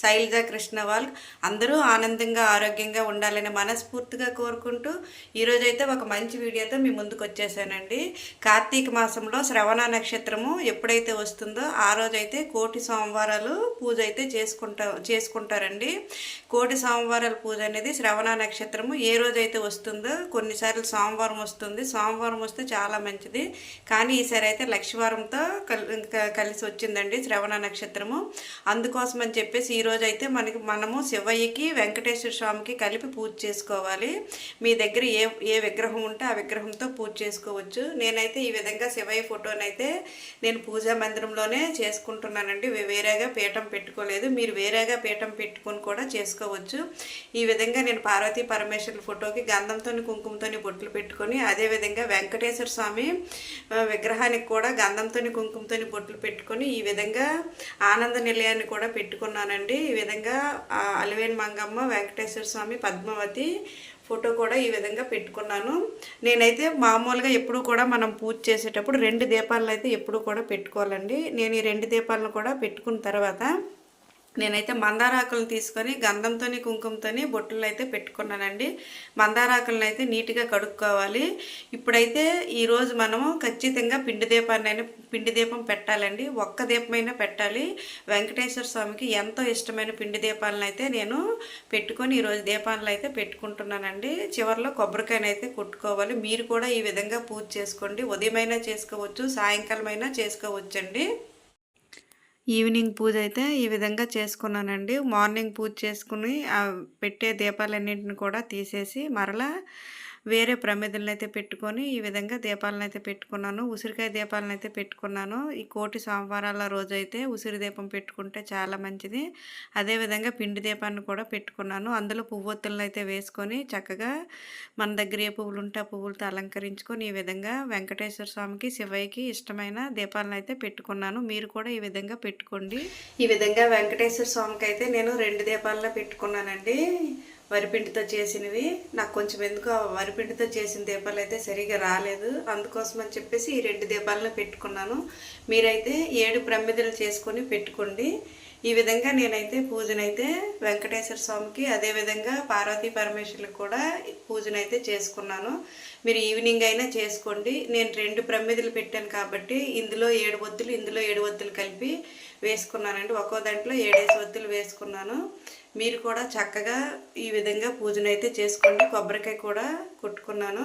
Sailaja కృష్ణవాల్ అందరూ ఆనందంగా ఆరోగ్యంగా ఉండాలని మనస్ఫూర్తిగా కోరుకుంటూ ఈరోజైతే ఒక మంచి వీడియోతో మీ ముందుకు వచ్చేసానండి. కార్తీక మాసంలో శ్రవణ నక్షత్రము ఎప్పుడైతే వస్తుందో ఆ రోజైతే కోటి సోమవారాలు పూజ అయితే చేసుకుంటా చేసుకుంటారండి. కోటి సోమవారాల పూజ అనేది శ్రవణ నక్షత్రము ఏ రోజైతే వస్తుందో కొన్నిసార్లు సోమవారం వస్తుంది. సోమవారం వస్తే చాలా మంచిది. కానీ ఈసారి అయితే లక్ష్మీవారంతో కలిసి వచ్చిందండి శ్రవణ నక్షత్రము. అందుకోసం అని చెప్పేసి ఈరోజు అయితే మనకి మనము శివయ్యకి వెంకటేశ్వర స్వామికి కలిపి పూజ చేసుకోవాలి. మీ దగ్గర ఏ ఏ విగ్రహం ఉంటే ఆ విగ్రహంతో పూజ చేసుకోవచ్చు. నేనైతే ఈ విధంగా శివయ్య ఫోటోనైతే నేను పూజా మందిరంలోనే చేసుకుంటున్నానండి. వేరేగా పీఠం పెట్టుకోలేదు. మీరు వేరేగా పీఠం పెట్టుకొని కూడా చేసుకోవచ్చు. ఈ విధంగా నేను పార్వతీ పరమేశ్వరుల ఫోటోకి గంధంతో కుంకుమతోని బొట్లు పెట్టుకొని అదేవిధంగా వెంకటేశ్వర స్వామి విగ్రహానికి కూడా గంధంతో కుంకుమతోని బొట్లు పెట్టుకొని ఈ విధంగా ఆనంద నిలయాన్ని కూడా పెట్టుకున్నానండి. ఈ విధంగా అలివేన్ మంగమ్మ వెంకటేశ్వర స్వామి పద్మావతి ఫోటో కూడా ఈ విధంగా పెట్టుకున్నాను. నేనైతే మామూలుగా ఎప్పుడు కూడా మనం పూజ చేసేటప్పుడు రెండు దీపాలను అయితే ఎప్పుడు కూడా పెట్టుకోవాలండి. నేను ఈ రెండు దీపాలను కూడా పెట్టుకున్న తర్వాత నేనైతే మందారాకులను తీసుకొని గంధంతోని కుంకుమతోని బొట్టులు అయితే పెట్టుకున్నానండి. మందారాకులను అయితే నీట్గా కడుక్కోవాలి. ఇప్పుడైతే ఈరోజు మనము ఖచ్చితంగా పిండి దీపాన్ని పిండి దీపం పెట్టాలండి. ఒక్క దీపమైనా పెట్టాలి. వెంకటేశ్వర స్వామికి ఎంతో ఇష్టమైన పిండి దీపాలను అయితే నేను పెట్టుకొని ఈరోజు దీపాలను అయితే పెట్టుకుంటున్నానండి. చివరిలో కొబ్బరికాయను అయితే కొట్టుకోవాలి. మీరు కూడా ఈ విధంగా పూజ చేసుకోండి. ఉదయమైనా చేసుకోవచ్చు సాయంకాలమైనా చేసుకోవచ్చండి. ఈవినింగ్ పూజ అయితే ఈ విధంగా చేసుకున్నానండి. మార్నింగ్ పూజ చేసుకుని పెట్టే దీపాలన్నింటిని కూడా తీసేసి మరలా వేరే ప్రమిదలను అయితే పెట్టుకొని ఈ విధంగా దీపాలను అయితే పెట్టుకున్నాను. ఉసిరికాయ దీపాలను అయితే పెట్టుకున్నాను. ఈ కోటి సోమవారాల రోజు అయితే ఉసిరి దీపం పెట్టుకుంటే చాలా మంచిది. అదేవిధంగా పిండి దీపాన్ని కూడా పెట్టుకున్నాను. అందులో పువ్వొత్తులను అయితే వేసుకొని చక్కగా మన దగ్గర ఏ పువ్వులు ఉంటే ఆ పువ్వులతో అలంకరించుకొని ఈ విధంగా వెంకటేశ్వర స్వామికి శివయ్యకి ఇష్టమైన దీపాలను అయితే పెట్టుకున్నాను. మీరు కూడా ఈ విధంగా పెట్టుకోండి. ఈ విధంగా వెంకటేశ్వర స్వామికి అయితే నేను రెండు దీపాలను పెట్టుకున్నానండి. వరిపిండితో చేసినవి. నాకు కొంచెం ఎందుకు వరిపిండితో చేసిన దీపాలు అయితే సరిగా రాలేదు. అందుకోసం అని చెప్పేసి ఈ రెండు దీపాలను పెట్టుకున్నాను. మీరైతే ఏడు ప్రమిదలు చేసుకొని పెట్టుకోండి. ఈ విధంగా నేనైతే పూజనైతే వెంకటేశ్వర స్వామికి అదేవిధంగా పార్వతీ పరమేశ్వరులకు కూడా పూజనైతే చేసుకున్నాను. మీరు ఈవినింగ్ అయినా చేసుకోండి. నేను రెండు ప్రమిదలు పెట్టాను కాబట్టి ఇందులో ఏడు ఒత్తులు ఇందులో ఏడు ఒత్తులు కలిపి వేసుకున్నానండి. ఒక్కో దాంట్లో ఏడేసి ఒత్తులు వేసుకున్నాను. మీరు కూడా చక్కగా ఈ విధంగా పూజనైతే చేసుకోండి. కొబ్బరికాయ కూడా కుట్టుకున్నాను.